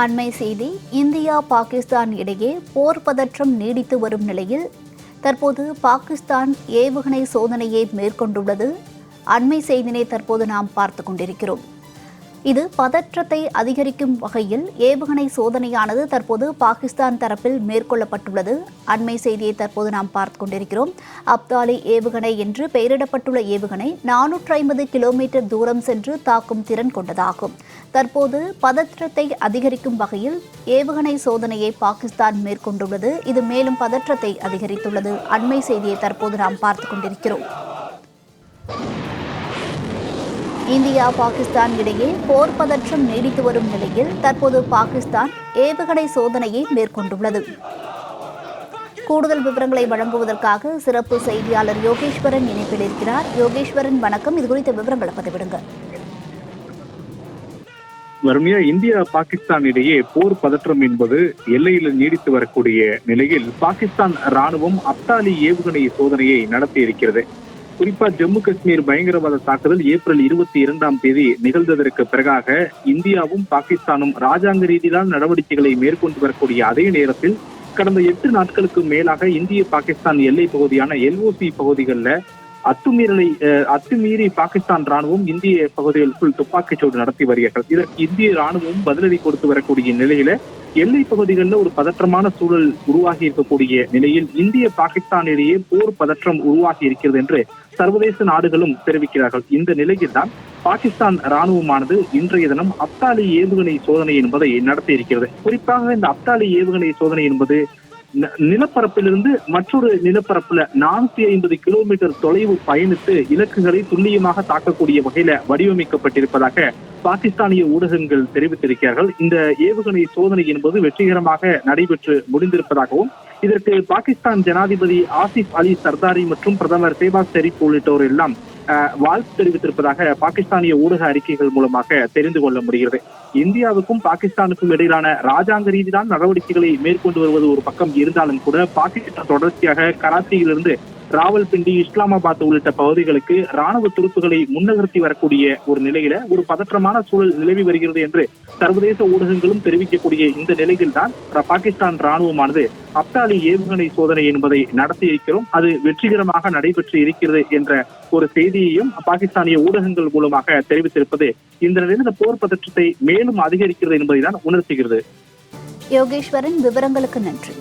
அண்மை செய்தி இந்தியா பாகிஸ்தான் இடையே போர் பதற்றம் நீடித்து வரும் நிலையில் தற்போது பாகிஸ்தான் ஏவுகணை சோதனையை மேற்கொண்டுள்ளது. அண்மை செய்தினை தற்போது நாம் பார்த்து கொண்டிருக்கிறோம். இது பதற்றத்தை அதிகரிக்கும் வகையில் ஏவுகணை சோதனையானது தற்போது பாகிஸ்தான் தரப்பில் மேற்கொள்ளப்பட்டுள்ளது. அண்மை செய்தியை தற்போது நாம் பார்த்து கொண்டிருக்கிறோம். அப்தாலி ஏவுகணை என்று பெயரிடப்பட்டுள்ள ஏவுகணை நானூற்றி ஐம்பது கிலோமீட்டர் தூரம் சென்று தாக்கும் திறன் கொண்டதாகும். தற்போது பதற்றத்தை அதிகரிக்கும் வகையில் ஏவுகணை சோதனையை பாகிஸ்தான் மேற்கொண்டுள்ளது. இது மேலும் பதற்றத்தை அதிகரித்துள்ளது. அண்மை செய்தியை தற்போது நாம் பார்த்து கொண்டிருக்கிறோம். இந்தியா பாகிஸ்தான் இடையே போர் பதற்றம் நீடித்து வரும் நிலையில் தற்போது பாகிஸ்தான் ஏவுகணை சோதனையை மேற்கொண்டுள்ளது. கூடுதல் விவரங்களை வழங்குவதற்காக சிறப்பு செய்தியாளர் யோகேஸ்வரன் இணைப்பில் இருக்கிறார். யோகேஸ்வரன் வணக்கம். இது குறித்த விவரங்களை பதிவிடுங்க. வறுமையா இந்தியா பாகிஸ்தான் இடையே போர் பதற்றம் என்பது எல்லையில் நீடித்து வரக்கூடிய நிலையில் பாகிஸ்தான் ராணுவம் அப்தாலி ஏவுகணை சோதனையை நடத்தி இருக்கிறது குறிப்பா ஜம்மு காஷ்மீர் பயங்கரவாத தாக்குதல் ஏப்ரல் இருபத்தி இரண்டாம் தேதி நிகழ்ந்ததற்கு பிறகாக இந்தியாவும் பாகிஸ்தானும் ராஜாங்க ரீதியிலான நடவடிக்கைகளை மேற்கொண்டு வரக்கூடிய அதே நேரத்தில் கடந்த எட்டு நாட்களுக்கு மேலாக இந்திய பாகிஸ்தான் எல்லை பகுதியான எல்ஓசி பகுதிகளில் அத்துமீறலை அஹ், அத்துமீறி பாகிஸ்தான் ராணுவம் இந்திய பகுதிகளுக்குள் துப்பாக்கிச்சூடு நடத்தி வருகிறார்கள் இதற்கு இந்திய ராணுவம் பதிலடி கொடுத்து வரக்கூடிய நிலையில எல்லை பகுதிகளில் ஒரு பதற்றமான சூழல் உருவாகி இருக்கக்கூடிய நிலையில் இந்திய பாகிஸ்தானிடையே போர் பதற்றம் உருவாகி இருக்கிறது என்று சர்வதேச நாடுகளும் தெரிவிக்கிறார்கள். இந்த நிலையில் தான் பாகிஸ்தான் ராணுவமானது இன்றைய தினம் அப்தாலி ஏவுகணை சோதனை என்பதை நடத்தி இருக்கிறது குறிப்பாக இந்த அப்தாலி ஏவுகணை சோதனை என்பது நிலப்பரப்பிலிருந்து மற்றொரு நிலப்பரப்புல நானூத்தி ஐம்பது கிலோமீட்டர் தொலைவு பயணித்து இலக்குகளை துல்லியமாக தாக்கக்கூடிய வகையில வடிவமைக்கப்பட்டிருப்பதாக பாகிஸ்தானிய ஊடகங்கள் தெரிவித்திருக்கிறார்கள். இந்த ஏவுகணை சோதனை என்பது வெற்றிகரமாக நடைபெற்று முடிந்திருப்பதாகவும் இதற்கு பாகிஸ்தான் ஜனாதிபதி ஆசிப் அலி சர்தாரி மற்றும் பிரதமர் சேபாஸ் ஷெரீப் உள்ளிட்டோர் எல்லாம் வாழ்த்து தெரிவித்திருப்பதாக பாகிஸ்தானிய ஊடக அறிக்கைகள் மூலமாக தெரிந்து கொள்ள முடிகிறது. இந்தியாவுக்கும் பாகிஸ்தானுக்கும் இடையிலான ராஜாங்க ரீதியிலான நடவடிக்கைகளை மேற்கொண்டு வருவது ஒரு பக்கம் இருந்தாலும் கூட பாகிஸ்தான் தொடர்ச்சியாக கராச்சியிலிருந்து ராவல்பிண்டி இஸ்லாமாபாத் உள்ளிட்ட பகுதிகளுக்கு ராணுவ துருப்புகளை முன்னகர்த்தி வரக்கூடிய ஒரு நிலையில ஒரு பதற்றமான சூழல் நிலவி வருகிறது என்று சர்வதேச ஊடகங்களும் தெரிவிக்கக்கூடிய இந்த நிலையில்தான் பாகிஸ்தான் ராணுவமானது அப்தாலி ஏவுகணை சோதனை என்பதை நடத்தி இருக்கிறோம். அது வெற்றிகரமாக நடைபெற்று இருக்கிறது என்ற ஒரு செய்தியையும் பாகிஸ்தானிய ஊடகங்கள் மூலமாக தெரிவித்திருப்பது இந்த நிலையில் இந்த போர் பதற்றத்தை மேலும் அதிகரிக்கிறது என்பதை தான் உணர்த்துகிறது. யோகேஸ்வரன் விவரங்களுக்கு நன்றி.